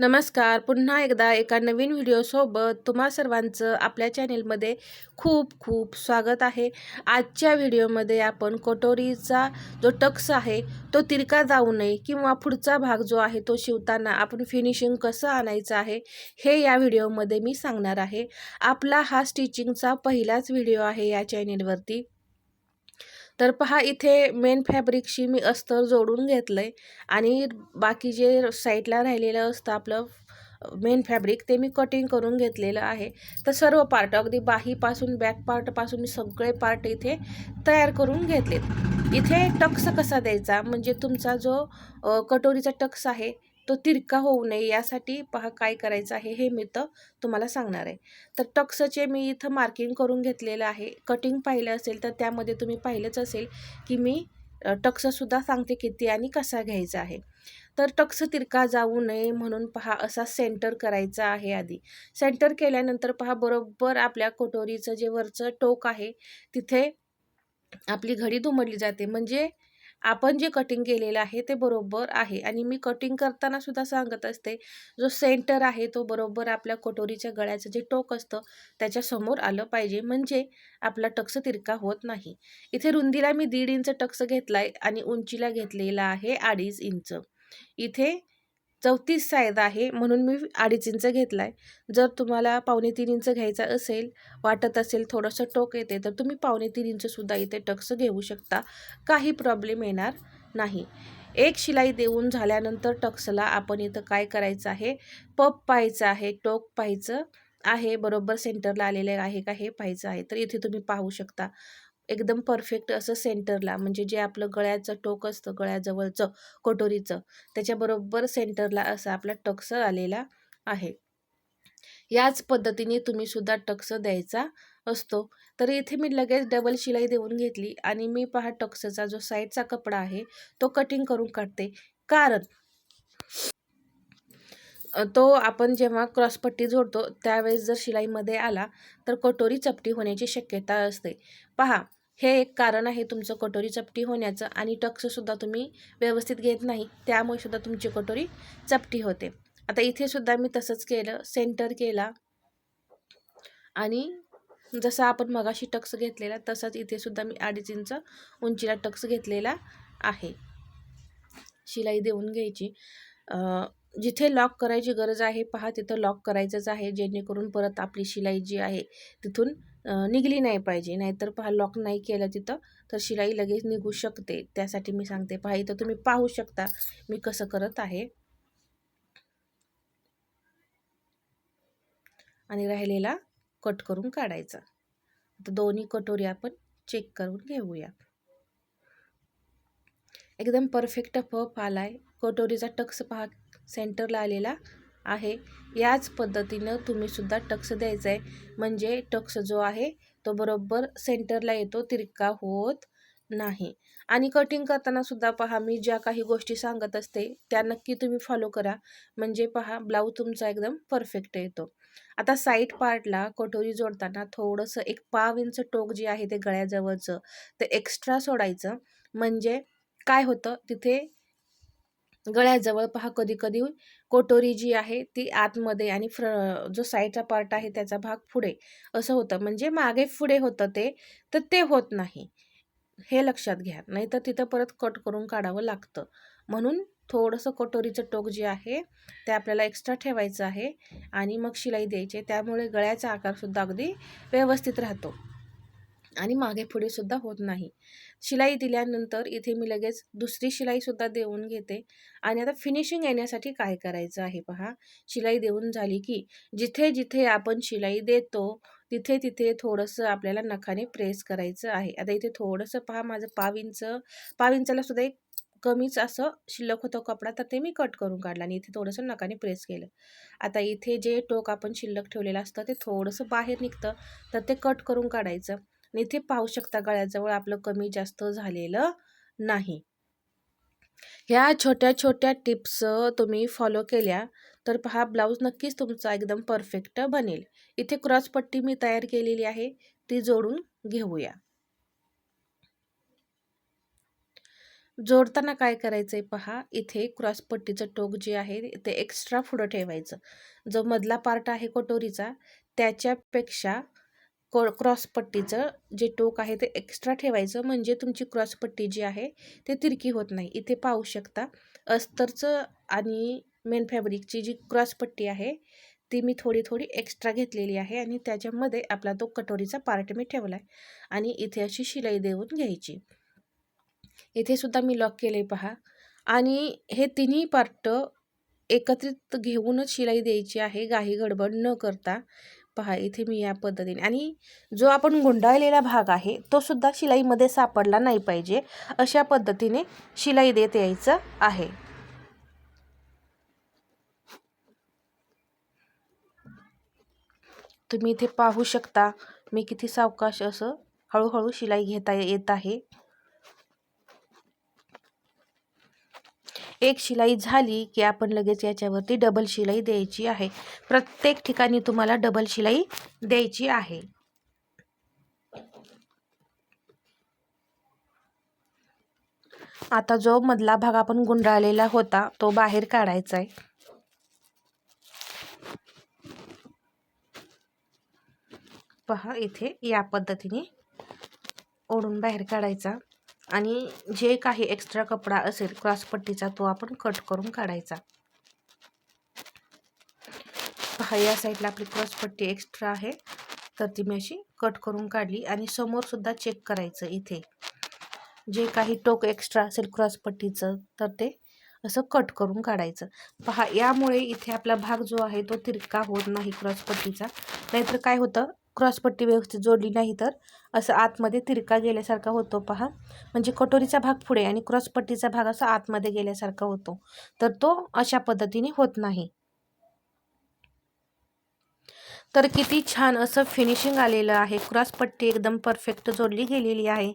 नमस्कार. पुन्हा एकदा एका नवीन व्हिडिओसोबत तुम्हा सर्वांचं आपल्या चॅनेलमध्ये खूप खूप स्वागत आहे. आजच्या व्हिडिओमध्ये आपण कटोरीचा जो टक्स आहे तो तिरका जाऊ नये किंवा पुढचा भाग जो आहे तो शिवताना आपण फिनिशिंग कसं आणायचं आहे हे या व्हिडिओमध्ये मी सांगणार आहे. आपला हा स्टिचिंगचा पहिलाच व्हिडिओ आहे या चॅनेलवरती. तर पहा इथे मेन फॅब्रिकशी मी अस्तर जोडून घेतलं आहे आणि बाकी जे साईडला राहिलेलं असतं आपलं मेन फॅब्रिक ते मी कटिंग करून घेतलेलं आहे. तर सर्व पार्ट अगदी बाहीपासून बॅक पार्टपासून मी सगळे पार्ट इथे तयार करून घेतलेत. इथे टक्स कसा द्यायचा? म्हणजे तुमचा जो कटोरीचा टक्स आहे तो तिरका होऊ नये यासाठी पहा काय करायचं आहे हे मी तर तुम्हाला सांगणार आहे. तर टक्सचे मी इथं मार्किंग करून घेतलेलं आहे. कटिंग पाहिलं असेल तर त्यामध्ये तुम्ही पाहिलंच असेल की मी टक्ससुद्धा सांगते किती आणि कसा घ्यायचा आहे. तर टक्स तिरका जाऊ नये म्हणून पहा असा सेंटर करायचा आहे आधी. सेंटर केल्यानंतर पहा बरोबर आपल्या कटोरीचं जे वरचं टोक आहे तिथे आपली घडी दुमडली जाते. म्हणजे आपण जे कटिंग केलेलं आहे ते बरोबर आहे. आणि मी कटिंग करताना सुद्धा सांगत असते जो सेंटर आहे तो बरोबर आपल्या कटोरीच्या गळ्याचं जे टोक असतं त्याच्यासमोर आलं पाहिजे. म्हणजे आपला टक्स तिरका होत नाही. इथे रुंदीला मी दीड इंच टक्स घेतला आहे आणि उंचीला घेतलेला आहे अडीच इंच. इथे चौतीस साईज आहे म्हणून मी अडीच इंच घेतला आहे जर तुम्हाला पावणे तीन इंच घ्यायचा असेल वाटत असेल थोडंसं टोक येते तर तुम्ही पावणे तीन इंचसुद्धा इथे टक्स घेऊ शकता. काही प्रॉब्लेम येणार नाही. एक शिलाई देऊन झाल्यानंतर टक्सला आपण इथं काय करायचं आहे? पप पाहायचं आहे टोक पाहायचं आहे. बरोबर सेंटरला आलेले आहे का हे पाहायचं आहे. तर इथे तुम्ही पाहू शकता. एकदम परफेक्ट असं सेंटरला म्हणजे जे आपलं गळ्याचं टोक असतं गळ्याजवळचं कटोरीचं त्याच्याबरोबर सेंटरला असं आपला टक्स आलेला आहे. याच पद्धतीने तुम्ही सुद्धा टक्स द्यायचा असतो. तर इथे मी लगेच डबल शिलाई देऊन घेतली आणि मी पहा टक्सचा जो साईडचा कपडा आहे तो कटिंग करून काढते. कारण तो आपण जेव्हा क्रॉसपट्टी जोडतो त्यावेळेस जर शिलाईमध्ये आला तर कटोरी चपटी होण्याची शक्यता असते. पहा हे एक कारण आहे तुमचं कटोरी चपटी होण्याचं आणि टक्ससुद्धा तुम्ही व्यवस्थित घेत नाही त्यामुळेसुद्धा तुमची कटोरी चपटी होते. आता इथेसुद्धा मी तसंच केलं सेंटर केला. आणि जसा आपण मगाशी टक्स घेतलेला तसाच इथेसुद्धा मी अडीच इंच उंचीला टक्स घेतलेला आहे. शिलाई देऊन घ्यायची. जिथे लॉक करायची गरज आहे पहा तिथं लॉक करायचंच आहे जेणेकरून परत आपली शिलाई जी आहे तिथून निघली नाही पाहिजे. नाहीतर पहा लॉक नाही केलं तिथं तर शिलाई लगेच निघू शकते. त्यासाठी मी सांगते पहा इथं तुम्ही पाहू शकता मी कसं करत आहे. आणि राहिलेला कट करून काढायचा. आता दोन्ही कटोरी आपण चेक करून घेऊया. एकदम परफेक्ट पफ आलाय. कटोरीचा टक्स पहा सेंटरला आलेला. आहे. याच पद्धतीनं तुम्हीसुद्धा टक्स द्यायचा आहे म्हणजे टक्स जो आहे तो बरोबर सेंटरला येतो तिरका होत नाही. आणि कटिंग करताना सुद्धा पहा मी ज्या काही गोष्टी सांगत असते त्या नक्की तुम्ही फॉलो करा. म्हणजे पहा ब्लाऊज तुमचा एकदम परफेक्ट येतो. आता साईड पार्टला कटोरी जोडताना थोडंसं एक पाव इंच टोक जे आहे ते गळ्याजवळचं ते एक्स्ट्रा सोडायचं. म्हणजे काय होतं तिथे गळ्याजवळ पहा कधी कधी कोटोरी जी आहे ती आतमध्ये आणि फ्र जो साईडचा पार्ट आहे त्याचा भाग पुढे. असं होतं. म्हणजे मागे पुढे होतं ते तर ते होत नाही. हे लक्षात घ्या. नाही तर तिथं परत कट करून काढावं लागतं. म्हणून थोडंसं कटोरीचं टोक जे आहे ते आपल्याला एक्स्ट्रा ठेवायचं आहे आणि मग शिलाई द्यायची त्यामुळे गळ्याचा आकारसुद्धा अगदी व्यवस्थित राहतो. आणि मागे पुढे सुद्धा होत नाही. शिलाई दिल्यानंतर इथे मी लगेच दुसरी शिलाईसुद्धा देऊन घेते. आणि आता फिनिशिंग येण्यासाठी काय करायचं आहे पहा? शिलाई देऊन झाली की जिथे जिथे आपण शिलाई देतो तिथे तिथे थोडंसं आपल्याला नखाने प्रेस करायचं आहे. आता इथे थोडंसं पहा माझं पाव इंच पाव इंचाला सुद्धा एक कमीच असं शिल्लक होतं कपडा तर ते मी कट करून काढलं आणि इथे थोडंसं नकाने प्रेस केलं. आता इथे जे टोक आपण शिल्लक ठेवलेलं असतं ते थोडंसं बाहेर निघतं तर ते कट करून काढायचं. आणि इथे पाहू शकता गळ्याजवळ आपलं कमी जास्त झालेलं नाही. ह्या छोट्या छोट्या टिप्स तुम्ही फॉलो केल्या तर पहा ब्लाऊज नक्कीच तुमचा एकदम परफेक्ट बनेल. इथे क्रॉसपट्टी मी तयार केलेली आहे ती जोडून घेऊया. जोडताना काय करायचं आहे पहा इथे क्रॉसपट्टीचं टोक जे आहे ते एक्स्ट्रा पुढं ठेवायचं. जो मधला पार्ट आहे कटोरीचा त्याच्यापेक्षा को क्रॉसपट्टीचं जे टोक आहे ते एक्स्ट्रा ठेवायचं. म्हणजे तुमची क्रॉसपट्टी जी आहे ते तिरकी होत नाही. इथे पाहू शकता अस्तरचं आणि मेन फॅब्रिकची जी क्रॉसपट्टी आहे ती मी थोडी थोडी एक्स्ट्रा घेतलेली आहे आणि त्याच्यामध्ये आपला तो कटोरीचा पार्ट मी ठेवला आहे. आणि इथे अशी शिलाई देऊन घ्यायची. इथे सुद्धा मी लॉक केले पहा. आणि हे तिन्ही पार्ट एकत्रित घेऊनच शिलाई द्यायची आहे. गाही गडबड न करता. पहा इथे मी या पद्धतीने आणि जो आपण गुंडाळलेला भाग आहे तो सुद्धा शिलाईमध्ये सापडला नाही पाहिजे अशा पद्धतीने शिलाई देत यायचं आहे. तुम्ही इथे पाहू शकता मी किती सावकाश असं हळूहळू शिलाई घेता येत आहे. एक शिलाई झाली की आपण लगेच याच्यावरती डबल शिलाई द्यायची आहे. प्रत्येक ठिकाणी तुम्हाला डबल शिलाई द्यायची आहे. आता जो मधला भाग आपण गुंडाळलेला होता तो बाहेर काढायचा आहे पहा इथे या पद्धतीने ओढून बाहेर काढायचा. आणि जे काही एक्स्ट्रा कपडा असेल क्रॉसपट्टीचा तो आपण कट करून काढायचा. पहा या साईडला आपली क्रॉसपट्टी एक्स्ट्रा आहे. तर ती मी अशी कट करून काढली आणि समोरसुद्धा चेक करायचं इथे. जे काही टोक एक्स्ट्रा असेल क्रॉसपट्टीचं तर ते असं कट करून काढायचं. पहा यामुळे इथे आपला भाग जो आहे तो तिरका होत नाही क्रॉसपट्टीचा नाहीतर काय होतं क्रॉसपट्टी व्यवस्थित जोडली नाही तर? असं आतमध्ये तिरका गेल्यासारखा होतो पहा. म्हणजे कटोरीचा भाग पुढे आणि क्रॉसपट्टीचा भाग असा आतमध्ये गेल्यासारखा होतो. तर तो अशा पद्धतीने होत नाही. तर किती छान असं फिनिशिंग आलेलं आहे. क्रॉसपट्टी एकदम परफेक्ट जोडली गेलेली आहे.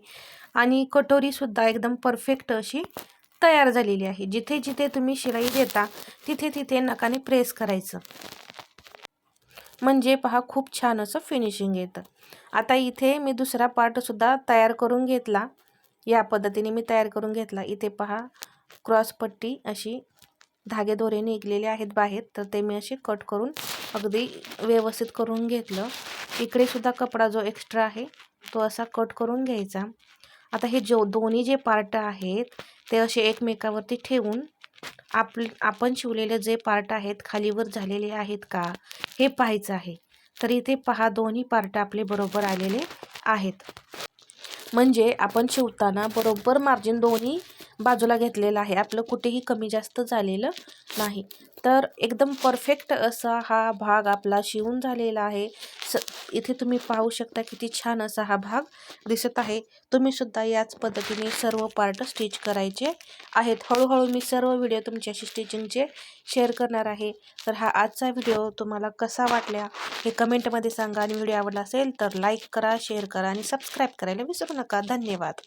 आणि कटोरीसुद्धा एकदम परफेक्ट अशी तयार झालेली आहे. जिथे जिथे तुम्ही शिलाई देता तिथे तिथे नकाने प्रेस करायचं. म्हणजे पहा खूप छान असं फिनिशिंग येतं. आता इथे मी दुसरा पार्टसुद्धा तयार करून घेतला. या पद्धतीने मी तयार करून घेतला. इथे पहा क्रॉसपट्टी अशी धागे दोरे निघलेले आहेत बाहेर. तर ते मी असे कट करून अगदी व्यवस्थित करून घेतलं. इकडे सुद्धा कपडा जो एक्स्ट्रा आहे तो असा कट करून घ्यायचा. आता हे जो दोन्ही जे पार्ट आहेत ते असे एकमेकावरती ठेवून आप आपण शिवलेले जे पार्ट आहेत खालीवर झालेले आहेत का? हे पाहायचं आहे. तर इथे पहा दोन्ही पार्ट आपले बरोबर आलेले आहेत. म्हणजे आपण शिवताना बरोबर मार्जिन दोन्ही बाजूला घेतलेलं आहे. आपलं कुठेही कमी जास्त झालेलं नाही. तर एकदम परफेक्ट असा हा भाग आपला शिवून झालेला आहे. स इथे तुम्ही पाहू शकता किती छान असा हा भाग दिसत आहे. तुम्हीसुद्धा याच पद्धतीने सर्व पार्ट स्टिच करायचे आहेत. हळूहळू मी सर्व व्हिडिओ तुमच्याशी स्टिचिंगचे शेअर करणार आहे. तर हा आजचा व्हिडिओ तुम्हाला कसा वाटला हे कमेंटमध्ये सांगा. आणि व्हिडिओ आवडला असेल तर लाईक करा शेअर करा आणि सबस्क्राईब करायला विसरू नका. धन्यवाद.